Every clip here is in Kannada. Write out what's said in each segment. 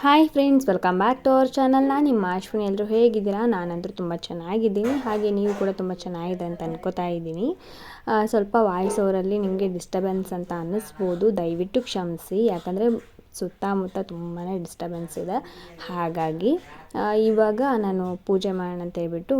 Hi friends welcome back to our channel ನಾನು ನಿಮ್ಮ ಅಶ್ವಿನಿ. ಎಲ್ಲರೂ ಹೇಗಿದ್ದೀರಾ? ನಾನಂತೂ ತುಂಬ ಚೆನ್ನಾಗಿದ್ದೀನಿ. ಹಾಗೆ ನೀವು ಕೂಡ ತುಂಬ ಚೆನ್ನಾಗಿದೆ ಅಂತ ಅನ್ಕೋತಾ ಇದ್ದೀನಿ. ಸ್ವಲ್ಪ ವಾಯ್ಸ್ ಓವರಲ್ಲಿ ನಿಮಗೆ ಡಿಸ್ಟರ್ಬೆನ್ಸ್ ಅಂತ ಅನ್ನಿಸ್ಬೋದು. ದಯವಿಟ್ಟು ಕ್ಷಮಿಸಿ. ಯಾಕಂದರೆ ಸುತ್ತಮುತ್ತ ತುಂಬಾ ಡಿಸ್ಟರ್ಬೆನ್ಸ್ ಇದೆ. ಹಾಗಾಗಿ ಇವಾಗ ನಾನು ಪೂಜೆ ಮಾಡೋಣ ಅಂತ ಹೇಳ್ಬಿಟ್ಟು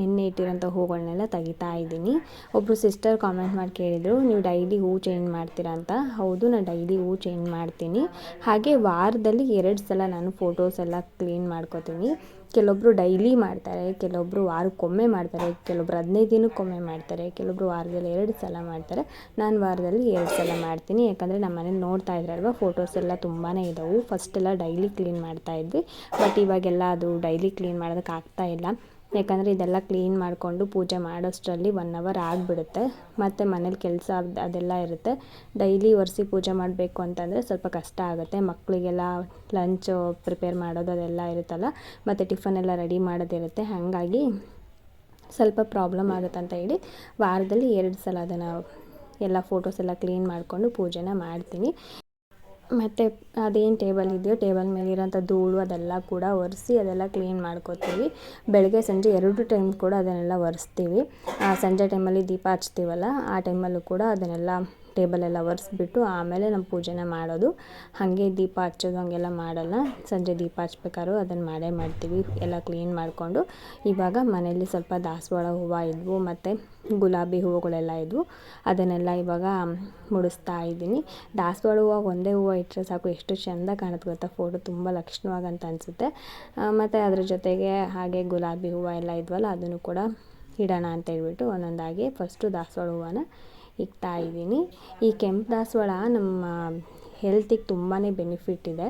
ನಿನ್ನೆ ಇಟ್ಟಿರೋಂಥ ಹೂಗಳನ್ನೆಲ್ಲ ತೆಗಿತಾ ಇದ್ದೀನಿ. ಒಬ್ಬರು ಸಿಸ್ಟರ್ ಕಾಮೆಂಟ್ ಮಾಡಿ ಕೇಳಿದರು, ನೀವು ಡೈಲಿ ಹೂ ಚೇಂಜ್ ಮಾಡ್ತೀರಾ ಅಂತ? ಹೌದು ನಾನು ಡೈಲಿ ಹೂ ಚೇಂಜ್ ಮಾಡ್ತೀನಿ. ಹಾಗೆ ವಾರದಲ್ಲಿ ಎರಡು ಸಲ ನಾನು ಫೋಟೋಸ್ ಎಲ್ಲ ಕ್ಲೀನ್ ಮಾಡ್ಕೋತೀನಿ. ಕೆಲವೊಬ್ಬರು ಡೈಲಿ ಮಾಡ್ತಾರೆ ಕೆಲವೊಬ್ಬರು ವಾರಕ್ಕೊಮ್ಮೆ ಮಾಡ್ತಾರೆ, ಕೆಲವೊಬ್ರು ಹದಿನೈದು ದಿನಕ್ಕೊಮ್ಮೆ ಮಾಡ್ತಾರೆ ಕೆಲವೊಬ್ಬರು ವಾರದಲ್ಲಿ ಎರಡು ಸಲ ಮಾಡ್ತಾರೆ. ನಾನು ವಾರದಲ್ಲಿ ಎರಡು ಸಲ ಮಾಡ್ತೀನಿ. ಯಾಕಂದರೆ ನಮ್ಮ ಮನೇಲಿ ನೋಡ್ತಾ ಇದ್ರಲ್ವ ಫೋಟೋಸ್ ಎಲ್ಲ ತುಂಬಾ ಇದ್ದಾವೆ ಫಸ್ಟ್ ಎಲ್ಲ ಡೈಲಿ ಕ್ಲೀನ್ ಮಾಡ್ತಾ ಇದ್ವಿ. ಬಟ್ ಇವಾಗೆಲ್ಲ ಅದು ಡೈಲಿ ಕ್ಲೀನ್ ಮಾಡೋದಕ್ಕೆ ಇಲ್ಲ. ಯಾಕಂದರೆ ಇದೆಲ್ಲ ಕ್ಲೀನ್ ಮಾಡಿಕೊಂಡು ಪೂಜೆ ಮಾಡೋಷ್ಟರಲ್ಲಿ ಒನ್ ಅವರ್ ಆಗಿಬಿಡುತ್ತೆ. ಮತ್ತು ಮನೇಲಿ ಕೆಲಸ ಅದೆಲ್ಲ ಇರುತ್ತೆ. ಡೈಲಿ ಒರೆಸಿ ಪೂಜೆ ಮಾಡಬೇಕು ಅಂತಂದರೆ ಸ್ವಲ್ಪ ಕಷ್ಟ ಆಗುತ್ತೆ. ಮಕ್ಕಳಿಗೆಲ್ಲ ಲಂಚ್ ಪ್ರಿಪೇರ್ ಮಾಡೋದು ಅದೆಲ್ಲ ಇರುತ್ತಲ್ಲ, ಮತ್ತು ಟಿಫನ್ ಎಲ್ಲ ರೆಡಿ ಮಾಡೋದಿರುತ್ತೆ. ಹಾಗಾಗಿ ಸ್ವಲ್ಪ ಪ್ರಾಬ್ಲಮ್ ಆಗುತ್ತೆ ಅಂತ ಹೇಳಿ ವಾರದಲ್ಲಿ ಎರಡು ಸಲ ಅದನ್ನು ಎಲ್ಲ ಫೋಟೋಸ್ ಎಲ್ಲ ಕ್ಲೀನ್ ಮಾಡಿಕೊಂಡು ಪೂಜೆನ ಮಾಡ್ತೀನಿ. ಮತ್ತು ಅದೇನು ಟೇಬಲ್ ಇದೆಯೋ ಟೇಬಲ್ ಮೇಲಿರೋಂಥ ಧೂಳು ಅದೆಲ್ಲ ಕೂಡ ಒರೆಸಿ ಅದೆಲ್ಲ ಕ್ಲೀನ್ ಮಾಡ್ಕೋತೀವಿ. ಬೆಳಗ್ಗೆ, ಸಂಜೆ ಎರಡು ಟೈಮ್ ಕೂಡ ಅದನ್ನೆಲ್ಲ ಒರೆಸ್ತೀವಿ. ಸಂಜೆ ಟೈಮಲ್ಲಿ ದೀಪ ಹಚ್ತೀವಲ್ಲ, ಆ ಟೈಮಲ್ಲೂ ಕೂಡ ಅದನ್ನೆಲ್ಲ ಟೇಬಲೆಲ್ಲ ಒರೆಸ್ಬಿಟ್ಟು ಆಮೇಲೆ ನಮ್ಮ ಪೂಜೆನ ಮಾಡೋದು. ಹಾಗೆ ದೀಪ ಹಚ್ಚೋದು ಹಂಗೆಲ್ಲ ಮಾಡಲ್ಲ. ಸಂಜೆ ದೀಪ ಹಚ್ಬೇಕಾದ್ರೂ ಅದನ್ನು ಮಾಡೇ ಮಾಡ್ತೀವಿ. ಎಲ್ಲ ಕ್ಲೀನ್ ಮಾಡಿಕೊಂಡು. ಇವಾಗ ಮನೆಯಲ್ಲಿ ಸ್ವಲ್ಪ ದಾಸವಾಳ ಹೂವು ಇದ್ವು ಮತ್ತು ಗುಲಾಬಿ ಹೂವುಗಳೆಲ್ಲ ಇದ್ವು. ಅದನ್ನೆಲ್ಲ ಇವಾಗ ಮುಡಿಸ್ತಾ ಇದ್ದೀನಿ. ದಾಸವಾಳ ಹೂವು ಒಂದೇ ಹೂವು ಇಟ್ಟರೆ ಸಾಕು. ಎಷ್ಟು ಚೆಂದ ಕಾಣುತ್ತೆ ಗೊತ್ತಾ? ಫೋಟೋ ತುಂಬ ಲಕ್ಷಣವಾಗಂತ ಅನಿಸುತ್ತೆ. ಮತ್ತು ಅದ್ರ ಜೊತೆಗೆ ಹಾಗೆ ಗುಲಾಬಿ ಹೂವು ಎಲ್ಲ ಇದ್ವಲ್ಲ, ಅದನ್ನು ಕೂಡ ಇಡೋಣ ಅಂತ ಹೇಳ್ಬಿಟ್ಟು ಒಂದೊಂದಾಗಿ ಫಸ್ಟು ದಾಸವಾಳ ಹೂವನ ಇಕ್ತಾ ಇದ್ದೀನಿ. ಈ ಕೆಂಪು ದಾಸವಾಳ ನಮ್ಮ ಹೆಲ್ತಿಗೆ ತುಂಬಾ ಬೆನಿಫಿಟ್ ಇದೆ.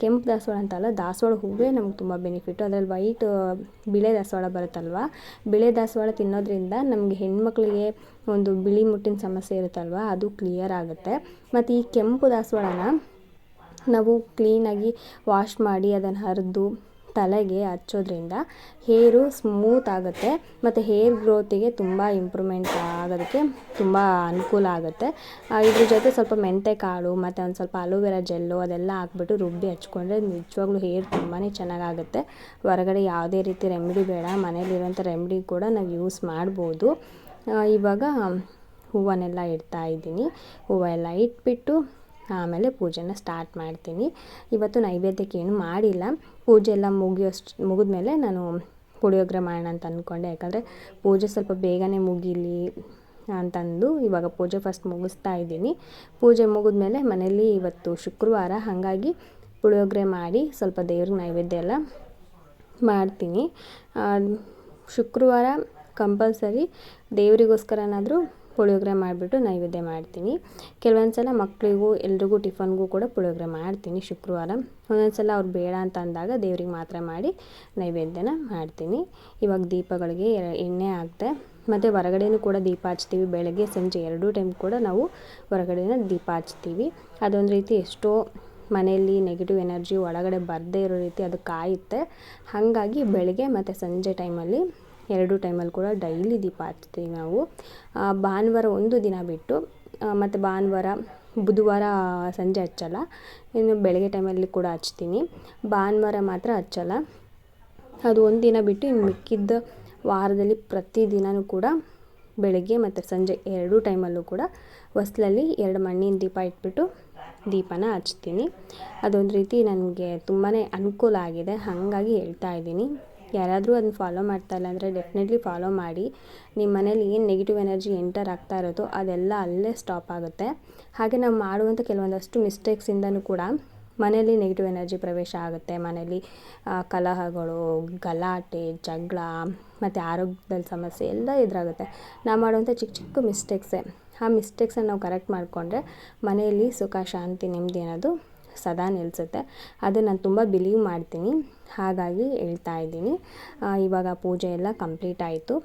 ಕೆಂಪು ದಾಸವಾಳ ಅಂತಲ್ಲ, ದಾಸವಾಳ ಹೂವೇ ನಮ್ಗೆ ತುಂಬ ಬೆನಿಫಿಟ್ಟು ಅದರಲ್ಲಿ ವೈಟ್ ಬಿಳೆ ದಾಸವಾಳ ಬರುತ್ತಲ್ವ? ಬಿಳೆ ದಾಸವಾಳ ತಿನ್ನೋದ್ರಿಂದ ನಮಗೆ ಹೆಣ್ಮಕ್ಳಿಗೆ ಒಂದು ಬಿಳಿ ಮುಟ್ಟಿನ ಸಮಸ್ಯೆ ಇರುತ್ತಲ್ವ? ಅದು ಕ್ಲಿಯರ್ ಆಗುತ್ತೆ. ಮತ್ತು ಈ ಕೆಂಪು ದಾಸವಾಳನ ನಾವು ಕ್ಲೀನಾಗಿ ವಾಶ್ ಮಾಡಿ ಅದನ್ನು ಹರಿದು ತಲೆಗೆ ಹಚ್ಚೋದ್ರಿಂದ ಹೇರು ಸ್ಮೂತ್ ಆಗುತ್ತೆ. ಮತ್ತು ಹೇರ್ ಗ್ರೋತಿಗೆ ತುಂಬ ಇಂಪ್ರೂವ್ಮೆಂಟ್ ಆಗೋದಕ್ಕೆ ತುಂಬ ಅನುಕೂಲ ಆಗುತ್ತೆ. ಇದ್ರ ಜೊತೆ ಸ್ವಲ್ಪ ಮೆಂತೆ ಕಾಳು, ಮತ್ತು ಒಂದು ಸ್ವಲ್ಪ ಅಲೋವೆರಾ ಜೆಲ್ಲು ಅದೆಲ್ಲ ಹಾಕ್ಬಿಟ್ಟು ರುಬ್ಬಿ ಹಚ್ಕೊಂಡ್ರೆ ನಿಜವಾಗ್ಲೂ ಹೇರ್ ತುಂಬಾ ಚೆನ್ನಾಗಾಗುತ್ತೆ. ಹೊರಗಡೆ ಯಾವುದೇ ರೀತಿ ರೆಮಿಡಿ ಬೇಡ. ಮನೇಲಿರುವಂಥ ರೆಮಿಡಿ ಕೂಡ ನಾವು ಯೂಸ್ ಮಾಡ್ಬೋದು. ಇವಾಗ ಹೂವನ್ನೆಲ್ಲ ಇಡ್ತಾ ಇದ್ದೀನಿ. ಹೂವು ಎಲ್ಲ ಇಟ್ಬಿಟ್ಟು ಆಮೇಲೆ ಪೂಜೆನ ಸ್ಟಾರ್ಟ್ ಮಾಡ್ತೀನಿ. ಇವತ್ತು ನೈವೇದ್ಯಕ್ಕೆ ಏನು ಮಾಡಿಲ್ಲ. ಪೂಜೆ ಎಲ್ಲ ಮುಗಿಯೋಷ್ಟು, ಮುಗಿದ್ಮೇಲೆ ನಾನು ಪುಳಿಯೋಗರೆ ಮಾಡೋಣ ಅಂತ ಅಂದ್ಕೊಂಡೆ. ಯಾಕಂದರೆ ಪೂಜೆ ಸ್ವಲ್ಪ ಬೇಗನೆ ಮುಗೀಲಿ ಅಂತಂದು ಇವಾಗ ಪೂಜೆ ಫಸ್ಟ್ ಮುಗಿಸ್ತಾ ಇದ್ದೀನಿ. ಪೂಜೆ ಮುಗಿದ್ಮೇಲೆ ಮನೇಲಿ ಇವತ್ತು ಶುಕ್ರವಾರ, ಹಾಗಾಗಿ ಪುಳಿಯೋಗರೆ ಮಾಡಿ ಸ್ವಲ್ಪ ದೇವ್ರಿಗೆ ನೈವೇದ್ಯ ಎಲ್ಲ ಮಾಡ್ತೀನಿ. ಶುಕ್ರವಾರ ಕಂಪಲ್ಸರಿ ದೇವರಿಗೋಸ್ಕರನಾದರೂ ಪುಳಿಯೋಗರೆ ಮಾಡಿಬಿಟ್ಟು ನೈವೇದ್ಯ ಮಾಡ್ತೀನಿ. ಕೆಲವೊಂದು ಸಲ ಮಕ್ಕಳಿಗೂ ಎಲ್ರಿಗೂ ಟಿಫನ್ಗೂ ಕೂಡ ಪುಳಿಯೋಗರೆ ಮಾಡ್ತೀನಿ ಶುಕ್ರವಾರ. ಒಂದೊಂದು ಸಲ ಅವ್ರು ಬೇಡ ಅಂತ ಅಂದಾಗ ದೇವ್ರಿಗೆ ಮಾತ್ರ ಮಾಡಿ ನೈವೇದ್ಯನ ಮಾಡ್ತೀನಿ. ಇವಾಗ ದೀಪಗಳಿಗೆ ಎಣ್ಣೆ ಹಾಕ್ದೆ, ಮತ್ತು ಹೊರಗಡೆನೂ ಕೂಡ ದೀಪ ಹಚ್ತೀವಿ. ಬೆಳಗ್ಗೆ ಸಂಜೆ ಎರಡೂ ಟೈಮ್ ಕೂಡ ನಾವು ಹೊರಗಡೆನ ದೀಪ ಹಚ್ತೀವಿ. ಅದೊಂದು ರೀತಿ ಎಷ್ಟೋ ಮನೆಯಲ್ಲಿ ನೆಗೆಟಿವ್ ಎನರ್ಜಿ ಒಳಗಡೆ ಬರದೇ ಇರೋ ರೀತಿ ಅದು ಕಾಯುತ್ತೆ. ಹಾಗಾಗಿ ಬೆಳಗ್ಗೆ ಮತ್ತು ಸಂಜೆ ಟೈಮಲ್ಲಿ ಎರಡು ಟೈಮಲ್ಲಿ ಕೂಡ ಡೈಲಿ ದೀಪ ಹಚ್ತೀವಿ ನಾವು. ಭಾನುವಾರ ಒಂದು ದಿನ ಬಿಟ್ಟು ಮತ್ತು ಭಾನುವಾರ, ಬುಧವಾರ ಸಂಜೆ ಹಚ್ಚಲ್ಲ. ಇನ್ನು ಬೆಳಗ್ಗೆ ಟೈಮಲ್ಲಿ ಕೂಡ ಹಚ್ತೀನಿ ಭಾನುವಾರ ಮಾತ್ರ ಹಚ್ಚಲ್ಲ. ಅದು ಒಂದು ದಿನ ಬಿಟ್ಟು ಇನ್ನು ಮಿಕ್ಕಿದ್ದ ವಾರದಲ್ಲಿ ಪ್ರತಿದಿನವೂ ಕೂಡ ಬೆಳಗ್ಗೆ ಮತ್ತು ಸಂಜೆ ಎರಡೂ ಟೈಮಲ್ಲೂ ಕೂಡ ಹೊಸ್ಲಲ್ಲಿ ಎರಡು ಮಣ್ಣಿನ ದೀಪ ಇಟ್ಬಿಟ್ಟು ದೀಪನ ಹಚ್ತೀನಿ ಅದೊಂದು ರೀತಿ ನನಗೆ ತುಂಬಾ ಅನುಕೂಲ ಆಗಿದೆ. ಹಾಗಾಗಿ ಹೇಳ್ತಾ ಇದ್ದೀನಿ. ಯಾರಾದರೂ ಅದನ್ನ ಫಾಲೋ ಮಾಡ್ತಾ ಇಲ್ಲ ಅಂದರೆ ಡೆಫಿನೆಟ್ಲಿ ಫಾಲೋ ಮಾಡಿ. ನಿಮ್ಮ ಮನೇಲಿ ಏನು ನೆಗೆಟಿವ್ ಎನರ್ಜಿ ಎಂಟರ್ ಆಗ್ತಾ ಇರೋದು ಅದೆಲ್ಲ ಅಲ್ಲೇ ಸ್ಟಾಪ್ ಆಗುತ್ತೆ. ಹಾಗೆ ನಾವು ಮಾಡುವಂಥ ಕೆಲವೊಂದಷ್ಟು ಮಿಸ್ಟೇಕ್ಸಿಂದನೂ ಕೂಡ ಮನೆಯಲ್ಲಿ ನೆಗೆಟಿವ್ ಎನರ್ಜಿ ಪ್ರವೇಶ ಆಗುತ್ತೆ. ಮನೆಯಲ್ಲಿ ಕಲಹಗಳು, ಗಲಾಟೆ, ಜಗಳ, ಮತ್ತು ಆರೋಗ್ಯದಲ್ಲಿ ಸಮಸ್ಯೆ ಎಲ್ಲ ಎದುರಾಗುತ್ತೆ. ನಾವು ಮಾಡುವಂಥ ಚಿಕ್ಕ ಚಿಕ್ಕ ಮಿಸ್ಟೇಕ್ಸೇ ಆ ಮಿಸ್ಟೇಕ್ಸನ್ನು ನಾವು ಕರೆಕ್ಟ್ ಮಾಡಿಕೊಂಡ್ರೆ ಮನೆಯಲ್ಲಿ ಸುಖ, ಶಾಂತಿ, ನೆಮ್ಮದಿ ಅನ್ನೋದು ಸದಾ ನಿಲ್ಲಿಸುತ್ತೆ ಅದು ನಾನು ತುಂಬ ಬಿಲೀವ್ ಮಾಡ್ತೀನಿ. ಹಾಗಾಗಿ ಹೇಳ್ತಾ ಇದ್ದೀನಿ. ಇವಾಗ ಪೂಜೆ ಎಲ್ಲ ಕಂಪ್ಲೀಟ್ ಆಯಿತು.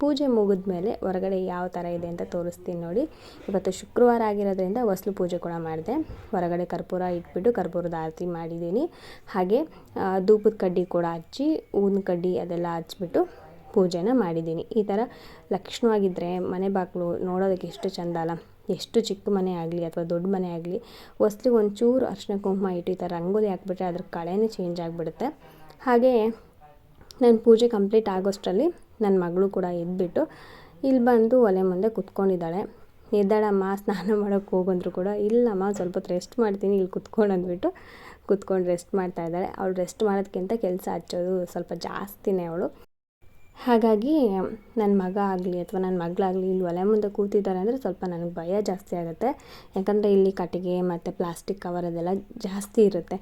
ಪೂಜೆ ಮುಗಿದ ಮೇಲೆ ಹೊರಗಡೆ ಯಾವ ಥರ ಇದೆ ಅಂತ ತೋರಿಸ್ತೀನಿ ನೋಡಿ. ಇವತ್ತು ಶುಕ್ರವಾರ ಆಗಿರೋದ್ರಿಂದ ಹೊಸ್ಲು ಪೂಜೆ ಕೂಡ ಮಾಡಿದೆ. ಹೊರಗಡೆ ಕರ್ಪೂರ ಇಟ್ಬಿಟ್ಟು ಕರ್ಪೂರದ ಆರತಿ ಮಾಡಿದ್ದೀನಿ. ಹಾಗೆ ಧೂಪದ ಕಡ್ಡಿ ಕೂಡ ಹಚ್ಚಿ ಹೂವಿನ ಕಡ್ಡಿ ಅದೆಲ್ಲ ಹಚ್ಬಿಟ್ಟು ಪೂಜೆನ ಮಾಡಿದ್ದೀನಿ. ಈ ಥರ ಲಕ್ಷಣವಾಗಿದ್ದರೆ ಮನೆ ಬಾಗಿಲು ನೋಡೋದಕ್ಕೆ ಎಷ್ಟು ಚೆಂದ ಅಲ್ಲ. ಎಷ್ಟು ಚಿಕ್ಕ ಮನೆ ಆಗಲಿ ಅಥವಾ ದೊಡ್ಡ ಮನೆ ಆಗಲಿ, ಹೊಸ್ಲಿಗೆ ಒಂಚೂರು ಅರ್ಶಿನ ಕುಂಕುಮ ಇಟ್ಟು ಈ ಥರ ರಂಗೋಲಿ ಹಾಕ್ಬಿಟ್ರೆ ಅದ್ರ ಕಳೆನೇ ಚೇಂಜ್ ಆಗಿಬಿಡುತ್ತೆ. ಹಾಗೇ ನನ್ನ ಪೂಜೆ ಕಂಪ್ಲೀಟ್ ಆಗೋಷ್ಟರಲ್ಲಿ ನನ್ನ ಮಗಳು ಕೂಡ ಎದ್ಬಿಟ್ಟು ಇಲ್ಲಿ ಬಂದು ಒಲೆ ಮುಂದೆ ಕುತ್ಕೊಂಡಿದ್ದಾಳೆ. ಎದ್ದಾಳಮ್ಮ ಸ್ನಾನ ಮಾಡೋಕ್ಕೆ ಹೋಗಂದ್ರು ಕೂಡ ಇಲ್ಲಮ್ಮ ಸ್ವಲ್ಪ ಹೊತ್ತು ರೆಸ್ಟ್ ಮಾಡ್ತೀನಿ ಇಲ್ಲಿ ಕುತ್ಕೊಂಡು ಅಂದ್ಬಿಟ್ಟು ಕುತ್ಕೊಂಡು ರೆಸ್ಟ್ ಮಾಡ್ತಾ ಇದ್ದಾಳೆ. ಅವಳು ರೆಸ್ಟ್ ಮಾಡೋದಕ್ಕಿಂತ ಕೆಲಸ ಹಚ್ಚೋದು ಸ್ವಲ್ಪ ಜಾಸ್ತಿನೇ ಅವಳು. ಹಾಗಾಗಿ ನನ್ನ ಮಗ ಆಗಲಿ ಅಥವಾ ನನ್ನ ಮಗಳಾಗಲಿ ಇಲ್ಲಿ ಒಲೆ ಮುಂದೆ ಕೂತಿದ್ದಾರೆ ಅಂದರೆ ಸ್ವಲ್ಪ ನನಗೆ ಭಯ ಜಾಸ್ತಿ ಆಗುತ್ತೆ. ಯಾಕಂದರೆ ಇಲ್ಲಿ ಕಟ್ಟಿಗೆ ಮತ್ತು ಪ್ಲಾಸ್ಟಿಕ್ ಕವರ್ ಅದೆಲ್ಲ ಜಾಸ್ತಿ ಇರುತ್ತೆ.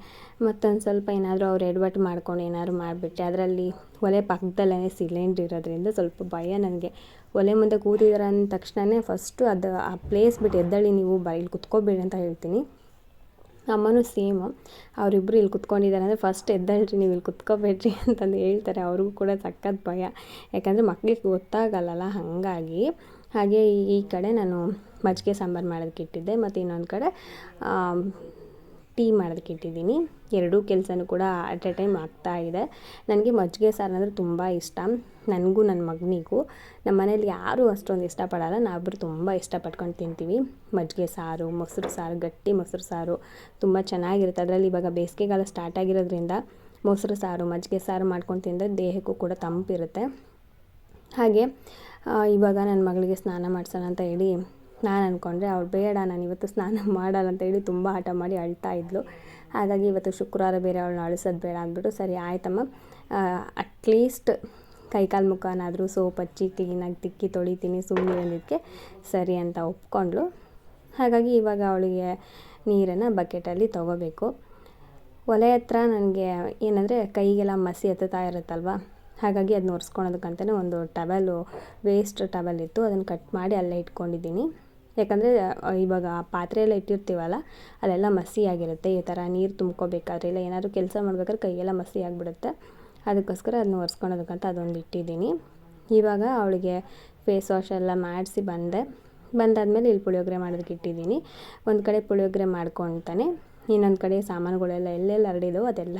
ಮತ್ತೊಂದು ಸ್ವಲ್ಪ ಏನಾದರೂ ಅವ್ರು ಎಡವಟ್ಟು ಮಾಡ್ಕೊಂಡು ಏನಾದ್ರು ಮಾಡಿಬಿಟ್ಟೆ ಅದರಲ್ಲಿ ಒಲೆ ಪಕ್ಕದಲ್ಲೇ ಸಿಲಿಂಡ್ರ್ ಇರೋದ್ರಿಂದ ಸ್ವಲ್ಪ ಭಯ ನನಗೆ. ಒಲೆ ಮುಂದೆ ಕೂತಿದ್ದಾರೆ ಅಂದ ತಕ್ಷಣವೇ ಫಸ್ಟು ಅದು ಆ ಪ್ಲೇಸ್ ಬಿಟ್ಟು ಎದ್ದಳಿ ನೀವು ಬ ಇಲ್ಲಿ ಕುತ್ಕೋಬೇಡಿ ಅಂತ ಹೇಳ್ತೀನಿ. ಅಮ್ಮನೂ ಸೇಮ್ ಅವರಿಬ್ಬರು ಇಲ್ಲಿ ಕುತ್ಕೊಂಡಿದ್ದಾರೆ ಅಂದರೆ ಫಸ್ಟ್ ಎದ್ದೇಳ್ರಿ, ನೀವು ಇಲ್ಲಿ ಕುತ್ಕೋಬೇಡ್ರಿ ಅಂತಂದು ಹೇಳ್ತಾರೆ. ಅವ್ರಿಗೂ ಕೂಡ ಸಖತ್ ಭಯ. ಯಾಕಂದರೆ ಮಕ್ಕಳಿಗೆ ಗೊತ್ತಾಗಲ್ಲಲ್ಲ ಹಾಗಾಗಿ. ಹಾಗೆ ಈ ಕಡೆ ನಾನು ಮಜ್ಜಿಗೆ ಸಾಂಬಾರು ಮಾಡೋದಕ್ಕೆ ಇಟ್ಟಿದ್ದೆ. ಮತ್ತು ಇನ್ನೊಂದು ಕಡೆ ಟೀ ಮಾಡೋದಕ್ಕೆ ಇಟ್ಟಿದ್ದೀನಿ. ಎರಡೂ ಕೆಲಸನೂ ಕೂಡ ಅಟ್ ಎ ಟೈಮ್ ಆಗ್ತಾ ಇದೆ. ನನಗೆ ಮಜ್ಜಿಗೆ ಸಾರು ಅಂದರೆ ತುಂಬ ಇಷ್ಟ. ನನಗೂ ನನ್ನ ಮಗನಿಗೂ. ನಮ್ಮ ಮನೇಲಿ ಯಾರೂ ಅಷ್ಟೊಂದು ಇಷ್ಟಪಡಲ್ಲ. ನಾವಿಬ್ಬರು ತುಂಬ ಇಷ್ಟಪಟ್ಕೊಂಡು ತಿಂತೀವಿ. ಮಜ್ಜಿಗೆ ಸಾರು, ಮೊಸರು ಸಾರು, ಗಟ್ಟಿ ಮೊಸರು ಸಾರು ತುಂಬ ಚೆನ್ನಾಗಿರುತ್ತೆ. ಅದರಲ್ಲಿ ಇವಾಗ ಬೇಸಿಗೆಗಾಲ ಸ್ಟಾರ್ಟ್ ಆಗಿರೋದ್ರಿಂದ ಮೊಸರು ಸಾರು, ಮಜ್ಜಿಗೆ ಸಾರು ಮಾಡ್ಕೊಂಡು ತಿಂದರೆ ದೇಹಕ್ಕೂ ಕೂಡ ತಂಪಿರುತ್ತೆ. ಹಾಗೆ ಇವಾಗ ನನ್ನ ಮಗಳಿಗೆ ಸ್ನಾನ ಮಾಡ್ಸೋಣ ಅಂತ ಹೇಳಿ ನಾನು ಅಂದ್ಕೊಂಡ್ರೆ ಅವ್ಳು ಬೇಡ, ನಾನು ಇವತ್ತು ಸ್ನಾನ ಮಾಡಲ್ಲ ಅಂತ ಹೇಳಿ ತುಂಬ ಹಠ ಮಾಡಿ ಅಳ್ತಾ ಇದ್ಲು. ಹಾಗಾಗಿ ಇವತ್ತು ಶುಕ್ರವಾರ ಬೇರೆ ಅವಳನ್ನ ಅಳಿಸೋದು ಬೇಡ ಅಂದ್ಬಿಟ್ಟು, ಸರಿ, ಆಯ್ತಮ್ಮ. ಅಟ್ಲೀಸ್ಟ್ ಕೈಕಾಲು ಮುಖನಾದರೂ ಸೋಪ್ ಹಚ್ಚಿ ಕ್ಲೀನಾಗಿ ತಿಕ್ಕಿ ತೊಳಿತೀನಿ ಸುಮ್ಮನೆ ಅಂದಿದ್ದಕ್ಕೆ ಸರಿ ಅಂತ ಒಪ್ಕೊಂಡ್ಳು. ಹಾಗಾಗಿ ಇವಾಗ ಅವಳಿಗೆ ನೀರನ್ನು ಬಕೆಟಲ್ಲಿ ತೊಗೋಬೇಕು. ಒಲೆ ಹತ್ರ ನನಗೆ ಏನಂದರೆ ಕೈಗೆಲ್ಲ ಮಸಿ ಎತ್ತುತ್ತಾ ಇರುತ್ತಲ್ವ, ಹಾಗಾಗಿ ಅದನ್ನ ಒರೆಸ್ಕೊಳೋದಕ್ಕಂತಲೇ ಒಂದು ಟವೆಲು ವೇಸ್ಟ್ ಟವೆಲ್ ಇತ್ತು. ಅದನ್ನು ಕಟ್ ಮಾಡಿ ಅಲ್ಲೇ ಇಟ್ಕೊಂಡಿದ್ದೀನಿ. ಯಾಕಂದರೆ ಇವಾಗ ಪಾತ್ರೆ ಎಲ್ಲ ಇಟ್ಟಿರ್ತೀವಲ್ಲ, ಅಲ್ಲೆಲ್ಲ ಮಸಿ ಆಗಿರುತ್ತೆ. ಈ ಥರ ನೀರು ತುಂಬ್ಕೋಬೇಕಾದ್ರೆ ಇಲ್ಲ ಏನಾದರೂ ಕೆಲಸ ಮಾಡ್ಬೇಕಾದ್ರೆ ಕೈಯೆಲ್ಲ ಮಸಿ ಆಗಿಬಿಡುತ್ತೆ. ಅದಕ್ಕೋಸ್ಕರ ಅದನ್ನ ಒರೆಸ್ಕೊಳೋದಕ್ಕಂತ ಅದೊಂದು ಇಟ್ಟಿದ್ದೀನಿ. ಇವಾಗ ಅವಳಿಗೆ ಫೇಸ್ ವಾಶ್ ಎಲ್ಲ ಮಾಡಿಸಿ ಬಂದೆ. ಬಂದಾದಮೇಲೆ ಇಲ್ಲಿ ಪುಳಿಯೋಗರೆ ಮಾಡೋದಕ್ಕೆ ಇಟ್ಟಿದ್ದೀನಿ. ಒಂದು ಕಡೆ ಪುಳಿಯೋಗರೆ ಮಾಡ್ಕೊತಾನೆ. ಇನ್ನೊಂದು ಕಡೆ ಸಾಮಾನುಗಳೆಲ್ಲ ಎಲ್ಲೆಲ್ಲಿ ಹರಡಿದವು ಅದೆಲ್ಲ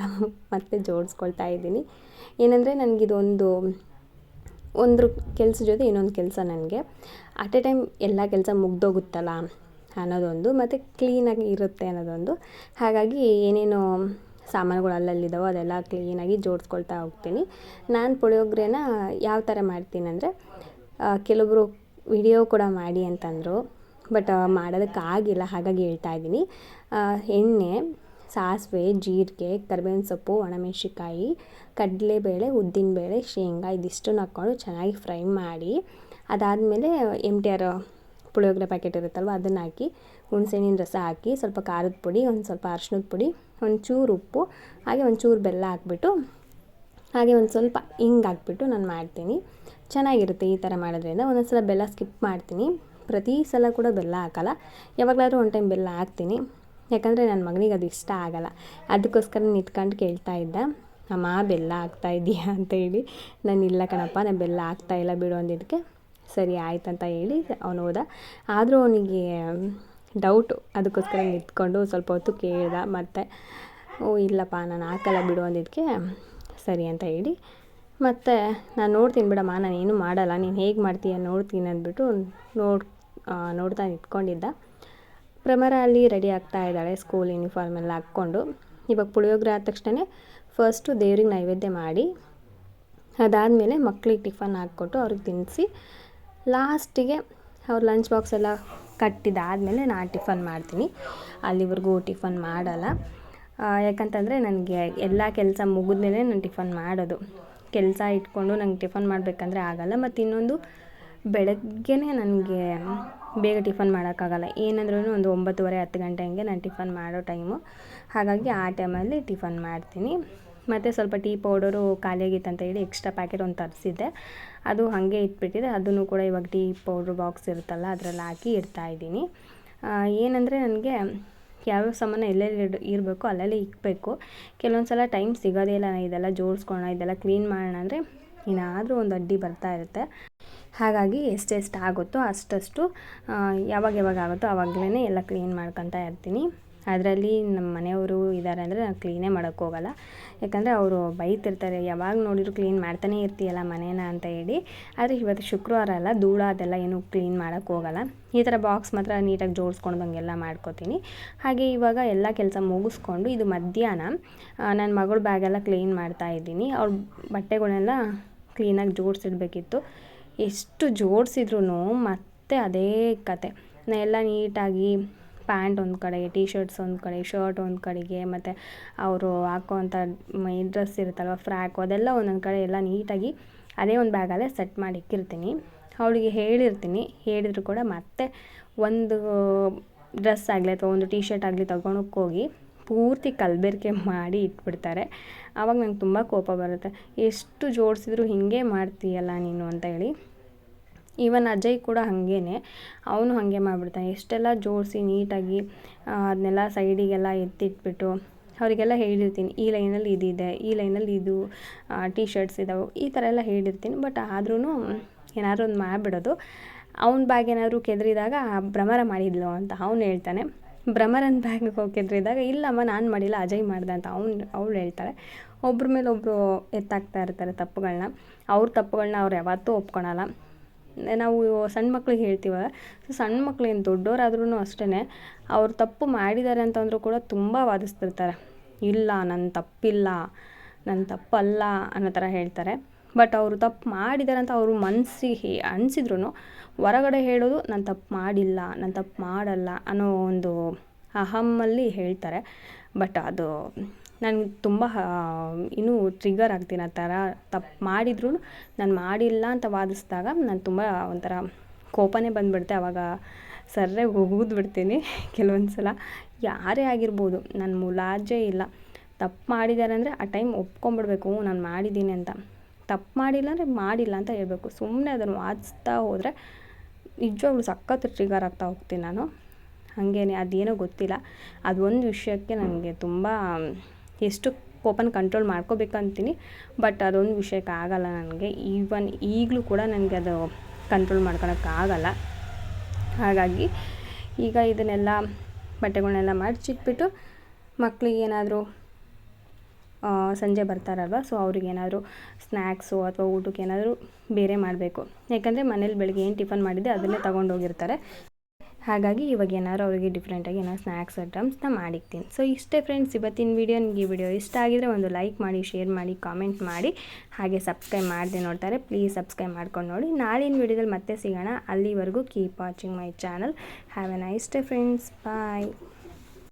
ಮತ್ತೆ ಜೋಡಿಸ್ಕೊಳ್ತಾ ಇದ್ದೀನಿ. ಏನಂದರೆ ನನಗಿದೊಂದು ಒಂದು ಕೆಲಸ ಜೊತೆ ಇನ್ನೊಂದು ಕೆಲಸ ನನಗೆ. ಅಟ್ ಎ ಟೈಮ್ ಎಲ್ಲ ಕೆಲಸ ಮುಗ್ದೋಗುತ್ತಲ್ಲ ಅನ್ನೋದೊಂದು, ಮತ್ತು ಕ್ಲೀನಾಗಿ ಇರುತ್ತೆ ಅನ್ನೋದೊಂದು. ಹಾಗಾಗಿ ಏನೇನು ಸಾಮಾನುಗಳು ಅಲ್ಲಲ್ಲಿದ್ದಾವೋ ಅದೆಲ್ಲ ಕ್ಲೀನಾಗಿ ಜೋಡಿಸ್ಕೊಳ್ತಾ ಹೋಗ್ತೀನಿ. ನಾನು ಪುಳಿಯೋಗ್ರೆನ ಯಾವ ಥರ ಮಾಡ್ತೀನಿ ಅಂದರೆ ಕೆಲವೊಬ್ಬರು ವಿಡಿಯೋ ಕೂಡ ಮಾಡಿ ಅಂತಂದರು ಬಟ್ ಮಾಡೋದಕ್ಕಾಗಿಲ್ಲ, ಹಾಗಾಗಿ ಹೇಳ್ತಾ ಇದ್ದೀನಿ. ಎಣ್ಣೆ ಸಾಸಿವೆ, ಜೀರಿಗೆ, ಕರಿಬೇವಿನ ಸೊಪ್ಪು, ಒಣಮೆಣ್ಸಿನ್ಕಾಯಿ, ಕಡಲೆಬೇಳೆ, ಉದ್ದಿನಬೇಳೆ, ಶೇಂಗಾ, ಇದಿಷ್ಟನ್ನು ಹಾಕ್ಕೊಂಡು ಚೆನ್ನಾಗಿ ಫ್ರೈ ಮಾಡಿ ಅದಾದಮೇಲೆ M T R puliyogare packet ಇರುತ್ತಲ್ವ, ಅದನ್ನು ಹಾಕಿ, ಹುಣಸೆಹಣ್ಣಿನ ರಸ ಹಾಕಿ, ಸ್ವಲ್ಪ ಖಾರದ ಪುಡಿ, ಒಂದು ಸ್ವಲ್ಪ ಅರ್ಶಿನದ ಪುಡಿ, ಒಂಚೂರು ಉಪ್ಪು, ಹಾಗೆ ಒಂಚೂರು ಬೆಲ್ಲ ಹಾಕ್ಬಿಟ್ಟು, ಹಾಗೆ ಒಂದು ಸ್ವಲ್ಪ ಹಿಂಗೆ ಹಾಕ್ಬಿಟ್ಟು ನಾನು ಮಾಡ್ತೀನಿ. ಚೆನ್ನಾಗಿರುತ್ತೆ ಈ ಥರ ಮಾಡೋದ್ರಿಂದ. ಒಂದೊಂದು ಸಲ ಬೆಲ್ಲ ಸ್ಕಿಪ್ ಮಾಡ್ತೀನಿ. ಪ್ರತಿ ಸಲ ಕೂಡ ಬೆಲ್ಲ ಹಾಕಲ್ಲ. ಯಾವಾಗಲಾದರೂ ಒಂದು ಟೈಮ್ ಬೆಲ್ಲ ಹಾಕ್ತೀನಿ. ಯಾಕಂದರೆ ನನ್ನ ಮಗನಿಗೆ ಅದು ಇಷ್ಟ ಆಗಲ್ಲ. ಅದಕ್ಕೋಸ್ಕರ ನಿಂತ್ಕೊಂಡು ಕೇಳ್ತಾ ಇದ್ದ. ಅಮ್ಮ, ಬೆಲ್ಲ ಆಗ್ತಾ ಇದೀಯಾ ಅಂತ ಹೇಳಿ. ನಾನು ಇಲ್ಲ ಕಣಪ್ಪ, ನಾನು ಬೆಲ್ಲ ಆಗ್ತಾ ಇಲ್ಲ ಬಿಡು ಅಂದಿದ್ದಕ್ಕೆ ಸರಿ ಆಯ್ತು ಅಂತ ಹೇಳಿ ಅವನು ಹೋದ. ಆದರೂ ಅವನಿಗೆ ಡೌಟು ಅದಕ್ಕೋಸ್ಕರ ನಿಂತ್ಕೊಂಡು ಸ್ವಲ್ಪ ಹೊತ್ತು ಕೇಳ್ದ. ಮತ್ತು, ಓ, ಇಲ್ಲಪ್ಪ, ನಾನು ಹಾಕಲ್ಲ ಬಿಡು ಅಂದಿದ್ದಕ್ಕೆ ಸರಿ ಅಂತ ಹೇಳಿ. ಮತ್ತು, ನಾನು ನೋಡ್ತೀನಿ ಬಿಡಮ್ಮ, ನಾನು ಏನೂ ಮಾಡಲ್ಲ. ನೀನು ಹೇಗೆ ಮಾಡ್ತೀಯ ನೋಡ್ತೀನಿ ಅಂದ್ಬಿಟ್ಟು ನೋಡಿ ನೋಡ್ತಾ ನಿಂತ್ಕೊಂಡಿದ್ದ. ಪ್ರಮರ ಅಲ್ಲಿ ರೆಡಿ ಆಗ್ತಾ ಇದ್ದಾಳೆ ಸ್ಕೂಲ್ ಯೂನಿಫಾರ್ಮ್ ಎಲ್ಲ ಹಾಕ್ಕೊಂಡು. ಇವಾಗ ಪುಳಿಯೋಗರೆ ಆದ ತಕ್ಷಣ ಫಸ್ಟು ದೇವ್ರಿಗೆ ನೈವೇದ್ಯ ಮಾಡಿ, ಅದಾದಮೇಲೆ ಮಕ್ಳಿಗೆ ಟಿಫನ್ ಹಾಕ್ಕೊಟ್ಟು ಅವ್ರಿಗೆ ತಿನ್ನಿಸಿ ಲಾಸ್ಟಿಗೆ ಅವ್ರ ಲಂಚ್ ಬಾಕ್ಸ್ ಎಲ್ಲ ಕಟ್ಟಿದಾದಮೇಲೆ ನಾನು ಟಿಫನ್ ಮಾಡ್ತೀನಿ. ಅಲ್ಲಿವರೆಗೂ ಟಿಫನ್ ಮಾಡಲ್ಲ. ಯಾಕಂತಂದರೆ ನನಗೆ ಎಲ್ಲ ಕೆಲಸ ಮುಗಿದ್ಮೇಲೆ ನಾನು ಟಿಫನ್ ಮಾಡೋದು. ಕೆಲಸ ಇಟ್ಕೊಂಡು ನಂಗೆ ಟಿಫನ್ ಮಾಡಬೇಕಂದ್ರೆ ಆಗಲ್ಲ. ಮತ್ತು ಇನ್ನೊಂದು ಬೆಳಗ್ಗೆನೇ ನನಗೆ ಬೇಗ ಟಿಫನ್ ಮಾಡೋಕ್ಕಾಗಲ್ಲ. ಏನಂದ್ರೂ ಒಂದು ಒಂಬತ್ತುವರೆ, ಹತ್ತು ಗಂಟೆ ಹಂಗೆ ನಾನು ಟಿಫನ್ ಮಾಡೋ ಟೈಮು. ಹಾಗಾಗಿ ಆ ಟೈಮಲ್ಲಿ ಟಿಫನ್ ಮಾಡ್ತೀನಿ. ಮತ್ತು ಸ್ವಲ್ಪ ಟೀ ಪೌಡರು ಖಾಲಿಯಾಗಿತ್ತು ಅಂತ ಹೇಳಿ ಎಕ್ಸ್ಟ್ರಾ ಪ್ಯಾಕೆಟ್ ಒಂದು ತರಿಸಿದ್ದೆ. ಅದು ಹಾಗೆ ಇಟ್ಬಿಟ್ಟಿದೆ. ಅದನ್ನು ಕೂಡ ಇವಾಗ ಟೀ ಪೌಡ್ರ್ ಬಾಕ್ಸ್ ಇರುತ್ತಲ್ಲ, ಅದರಲ್ಲಿ ಹಾಕಿ ಇಡ್ತಾಯಿದ್ದೀನಿ ಏನಂದರೆ ನನಗೆ ಯಾವ್ಯಾವ ಸಾಮಾನು ಎಲ್ಲೆಲ್ಲಿ ಇರಬೇಕು ಅಲ್ಲಲ್ಲಿ ಇಕ್ಬೇಕು. ಕೆಲವೊಂದು ಸಲ ಟೈಮ್ ಸಿಗೋದೇ ಇಲ್ಲ, ಇದೆಲ್ಲ ಜೋಡಿಸ್ಕೊಳ್ಳೋಣ, ಇದೆಲ್ಲ ಕ್ಲೀನ್ ಮಾಡೋಣ ಅಂದರೆ ಏನಾದರೂ ಒಂದು ಅಡ್ಡಿ ಬರ್ತಾ ಇರುತ್ತೆ. ಹಾಗಾಗಿ ಎಷ್ಟೆಷ್ಟು ಆಗುತ್ತೋ ಅಷ್ಟಷ್ಟು ಯಾವಾಗ ಯಾವಾಗ ಆಗುತ್ತೋ ಆವಾಗಲೇ ಎಲ್ಲ ಕ್ಲೀನ್ ಮಾಡ್ಕೊತಾ ಇರ್ತೀನಿ. ಅದರಲ್ಲಿ ನಮ್ಮ ಮನೆಯವರು ಇದ್ದಾರೆ ಅಂದರೆ ನಾನು ಕ್ಲೀನೇ ಮಾಡೋಕ್ಕೋಗಲ್ಲ ಯಾಕಂದರೆ ಅವರು ಬೈತಿರ್ತಾರೆ, ಯಾವಾಗ ನೋಡಿದ್ರು ಕ್ಲೀನ್ ಮಾಡ್ತಾನೆ ಇರ್ತೀಯಲ್ಲ ಮನೇನ ಅಂತ ಹೇಳಿ. ಆದರೆ ಇವತ್ತು ಶುಕ್ರವಾರ ಅಲ್ಲ, ಧೂಳ ಅದೆಲ್ಲ ಏನು ಕ್ಲೀನ್ ಮಾಡೋಕ್ಕೋಗಲ್ಲ ಈ ಥರ ಬಾಕ್ಸ್ ಮಾತ್ರ ನೀಟಾಗಿ ಜೋಡಿಸ್ಕೊಂಡಂಗೆಲ್ಲ ಮಾಡ್ಕೋತೀನಿ. ಹಾಗೆ ಇವಾಗ ಎಲ್ಲ ಕೆಲಸ ಮುಗಿಸ್ಕೊಂಡು ಇದು ಮಧ್ಯಾಹ್ನ ನನ್ನ ಮಗಳ ಬ್ಯಾಗೆಲ್ಲ ಕ್ಲೀನ್ ಮಾಡ್ತಾ ಇದ್ದೀನಿ. ಅವ್ರ ಬಟ್ಟೆಗಳನ್ನೆಲ್ಲ ಕ್ಲೀನಾಗಿ ಜೋಡಿಸಿಡ್ಬೇಕಿತ್ತು. ಎಷ್ಟು ಜೋಡಿಸಿದ್ರು ಮತ್ತೆ ಅದೇ ಕತೆ. ನಾ ಎಲ್ಲ ನೀಟಾಗಿ ಪ್ಯಾಂಟ್ ಒಂದು ಕಡೆಗೆ ಟೀ ಶರ್ಟ್ಸ್ ಒಂದು ಕಡೆ, ಶರ್ಟ್ ಒಂದು ಕಡೆಗೆ, ಮತ್ತು ಅವರು ಹಾಕೋವಂಥ ಮೈ ಡ್ರೆಸ್ ಇರುತ್ತಲ್ವ ಫ್ರ್ಯಾಕು ಅದೆಲ್ಲ ಒಂದೊಂದು ಕಡೆ ಎಲ್ಲ ನೀಟಾಗಿ ಅದೇ ಒಂದು ಬ್ಯಾಗಲ್ಲೇ ಸೆಟ್ ಮಾಡಿ ಇಕ್ಕಿರ್ತೀನಿ. ಅವಳಿಗೆ ಹೇಳಿರ್ತೀನಿ, ಹೇಳಿದ್ರು ಕೂಡ ಮತ್ತೆ ಒಂದು ಡ್ರೆಸ್ ಆಗಲಿ ಅಥವಾ ಒಂದು ಟೀ ಶರ್ಟ್ ಆಗಲಿ ತೊಗೊಳಕ್ಕೆ ಹೋಗಿ ಪೂರ್ತಿ ಕಲಬೆರಕೆ ಮಾಡಿ ಇಟ್ಬಿಡ್ತಾರೆ. ಆವಾಗ ನಂಗೆ ತುಂಬ ಕೋಪ ಬರುತ್ತೆ. ಎಷ್ಟು ಜೋಡಿಸಿದ್ರು ಹೀಗೆ ಮಾಡ್ತೀಯಲ್ಲ ನೀನು ಅಂತ ಹೇಳಿ. ಈವನ್ ಅಜಯ್ ಕೂಡ ಹಾಗೇ ಅವನು ಹಾಗೆ ಮಾಡಿಬಿಡ್ತಾನೆ. ಎಷ್ಟೆಲ್ಲ ಜೋಡಿಸಿ ನೀಟಾಗಿ ಅದನ್ನೆಲ್ಲ ಸೈಡಿಗೆಲ್ಲ ಎತ್ತಿಟ್ಬಿಟ್ಟು ಅವರಿಗೆಲ್ಲ ಹೇಳಿರ್ತೀನಿ, ಈ ಲೈನಲ್ಲಿ ಇದಿದೆ, ಈ ಲೈನಲ್ಲಿ ಇದು ಟೀ ಶರ್ಟ್ಸ್ ಇದಾವೆ. ಈ ಥರ ಎಲ್ಲ ಹೇಳಿರ್ತೀನಿ. ಬಟ್ ಆದ್ರೂ ಏನಾದ್ರು ಒಂದು ಮಾಡಿಬಿಡೋದು. ಅವನ ಬ್ಯಾಗ್ ಏನಾದರೂ ಕೆದರಿದಾಗ ಭ್ರಮರ ಮಾಡಿದ್ಲು ಅಂತ ಅವನು ಹೇಳ್ತಾನೆ. ಭ್ರಮರನ ಬ್ಯಾಂಕ್ಗೆ ಹೋಗಿದ್ರು. ಇದ್ದಾಗ ಇಲ್ಲಮ್ಮ, ನಾನು ಮಾಡಿಲ್ಲ, ಅಜಯ್ ಮಾಡ್ದೆ ಅಂತ ಅವ್ನು, ಅವಳು ಹೇಳ್ತಾಳೆ. ಒಬ್ರ ಮೇಲೆ ಒಬ್ಬರು ಎತ್ತಾಕ್ತಾ ಇರ್ತಾರೆ ತಪ್ಪುಗಳನ್ನ ಅವ್ರ ತಪ್ಪುಗಳನ್ನ ಅವ್ರು ಯಾವತ್ತೂ ಒಪ್ಕೊಳಲ್ಲ. ನಾವು ಸಣ್ಣ ಮಕ್ಳಿಗೆ ಹೇಳ್ತೀವಲ್ಲ ಸೊ ಸಣ್ಣ ಮಕ್ಳೇನು ದೊಡ್ಡವರಾದ್ರೂ ಅಷ್ಟೇ ಅವ್ರು ತಪ್ಪು ಮಾಡಿದ್ದಾರೆ ಅಂತಂದರೂ ಕೂಡ ತುಂಬ ವಾದಿಸ್ತಿರ್ತಾರೆ. ಇಲ್ಲ ನನ್ನ ತಪ್ಪಿಲ್ಲ ನನ್ನ ತಪ್ಪಲ್ಲ ಅನ್ನೋ ಥರ ಹೇಳ್ತಾರೆ. ಬಟ್ ಅವರು ತಪ್ಪು ಮಾಡಿದ್ದಾರೆ ಅಂತ ಅವರು ಮನಸ್ಸಿಗೆ ಅನಿಸಿದ್ರು ಹೊರಗಡೆ ಹೇಳೋದು ನಾನು ತಪ್ಪು ಮಾಡಿಲ್ಲ, ನಾನು ತಪ್ಪು ಮಾಡಲ್ಲ ಅನ್ನೋ ಒಂದು ಅಹಮ್ಮಲ್ಲಿ ಹೇಳ್ತಾರೆ. ಬಟ್ ಅದು ನನಗೆ ತುಂಬ ಇನ್ನೂ ಟ್ರಿಗರ್ ಆಗ್ತೀನಿ ಆ ಥರ ತಪ್ಪು ಮಾಡಿದ್ರೂ ನಾನು ಮಾಡಿಲ್ಲ ಅಂತ ವಾದಿಸಿದಾಗ ನಾನು ತುಂಬ ಒಂಥರ ಕೋಪನೇ ಬಂದುಬಿಡುತ್ತೆ. ಆವಾಗ ಸರ್ರೆ ಬಿಡ್ತೀನಿ ಕೆಲವೊಂದು ಸಲ ಯಾರೇ ಆಗಿರ್ಬೋದು ನನ್ನ ಮುಲಾಜೇ ಇಲ್ಲ. ತಪ್ಪು ಮಾಡಿದ್ದಾರೆ ಅಂದರೆ ಆ ಟೈಮ್ ಒಪ್ಕೊಂಡ್ಬಿಡ್ಬೇಕು ನಾನು ಮಾಡಿದ್ದೀನಿ ಅಂತ. ತಪ್ಪು ಮಾಡಿಲ್ಲ ಅಂದರೆ ಮಾಡಿಲ್ಲ ಅಂತ ಹೇಳಬೇಕು. ಸುಮ್ಮನೆ ಅದನ್ನು ವಾದಿಸ್ತಾ ಹೋದರೆ ನಿಜವಾಗ್ಲೂ ಸಖತ್ ಟ್ರಿಗರ್ ಆಗ್ತಾ ಹೋಗ್ತೀನಿ ನಾನು. ಹಾಗೇನೆ, ಅದೇನೋ ಗೊತ್ತಿಲ್ಲ. ಅದು ಒಂದು ವಿಷಯಕ್ಕೆ ನನಗೆ ತುಂಬ, ಎಷ್ಟು ಕೋಪನ ಕಂಟ್ರೋಲ್ ಮಾಡ್ಕೋಬೇಕಂತೀನಿ ಬಟ್ ಅದೊಂದು ವಿಷಯಕ್ಕೆ ಆಗಲ್ಲ ನನಗೆ. ಈವನ್ ಈಗಲೂ ಕೂಡ ನನಗೆ ಅದು ಕಂಟ್ರೋಲ್ ಮಾಡ್ಕೊಳಕ್ಕಾಗಲ್ಲ ಹಾಗಾಗಿ ಈಗ ಇದನ್ನೆಲ್ಲ ಬಟ್ಟೆಗಳನ್ನೆಲ್ಲ ಮಡಚಿಟ್ಬಿಟ್ಟು ಮಕ್ಕಳಿಗೇನಾದರೂ ಸಂಜೆ ಬರ್ತಾರಲ್ವ ಸೊ ಅವ್ರಿಗೇನಾದರೂ ಸ್ನ್ಯಾಕ್ಸು ಅಥವಾ ಊಟಕ್ಕೆ ಏನಾದರೂ ಬೇರೆ ಮಾಡಬೇಕು. ಯಾಕಂದರೆ ಮನೇಲಿ ಬೆಳಗ್ಗೆ ಏನು ಟಿಫನ್ ಮಾಡಿದ್ದೆ ಅದನ್ನೇ ತೊಗೊಂಡೋಗಿರ್ತಾರೆ ಹಾಗಾಗಿ ಇವಾಗ ಏನಾದ್ರು ಅವರಿಗೆ ಡಿಫ್ರೆಂಟಾಗಿ ಏನಾದ್ರು ಸ್ನ್ಯಾಕ್ಸ್ ಐಟಮ್ಸ್ನ ಮಾಡಿಕ್ತೀನಿ. ಸೊ ಇಷ್ಟೇ ಫ್ರೆಂಡ್ಸ್ ಇವತ್ತಿನ ವೀಡಿಯೋ ನಿಮಗೆ ಈ ವಿಡಿಯೋ ಇಷ್ಟ ಆಗಿದರೆ ಒಂದು ಲೈಕ್ ಮಾಡಿ ಶೇರ್ ಮಾಡಿ ಕಾಮೆಂಟ್ ಮಾಡಿ. ಹಾಗೆ ಸಬ್ಸ್ಕ್ರೈಬ್ ಮಾಡದೆ ನೋಡ್ತಾರೆ ಪ್ಲೀಸ್ ಸಬ್ಸ್ಕ್ರೈಬ್ ಮಾಡ್ಕೊಂಡು ನೋಡಿ. ನಾಳಿನ ವೀಡಿಯೋದಲ್ಲಿ ಮತ್ತೆ ಸಿಗೋಣ. ಅಲ್ಲಿವರೆಗೂ keep watching my channel have a nice day friends bye